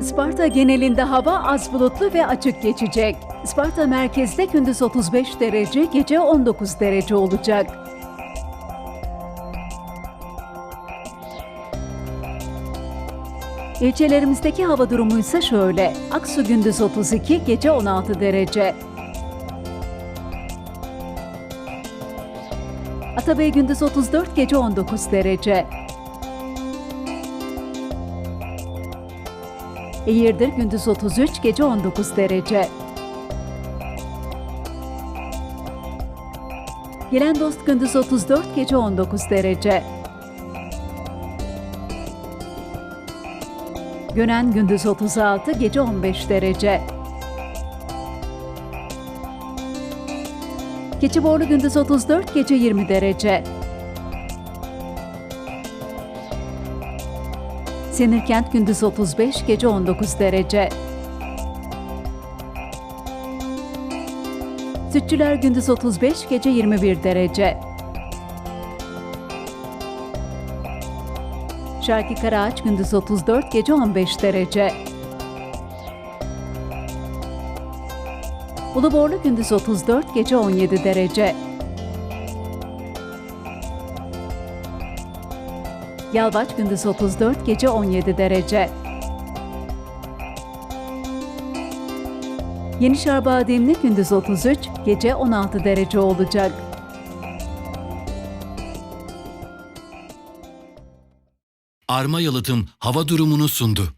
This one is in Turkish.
Isparta genelinde hava az bulutlu ve açık geçecek. Isparta merkezde gündüz 35 derece, gece 19 derece olacak. İlçelerimizdeki hava durumu ise şöyle. Aksu gündüz 32, gece 16 derece. Atabey gündüz 34, gece 19 derece. Eğirdir gündüz 33, gece 19 derece. Gelen dost gündüz 34, gece 19 derece. Gönen gündüz 36, gece 15 derece. Keçiborlu gündüz 34, gece 20 derece. Senirkent gündüz 35, gece 19 derece. Sütçüler gündüz 35, gece 21 derece. Şarkı Karaağaç gündüz 34, gece 15 derece. Uluborlu gündüz 34, gece 17 derece. Yalvaç gündüz 34, gece 17 derece. Yenişehir Bademli gündüz 33, gece 16 derece olacak. Arma Yalıtım hava durumunu sundu.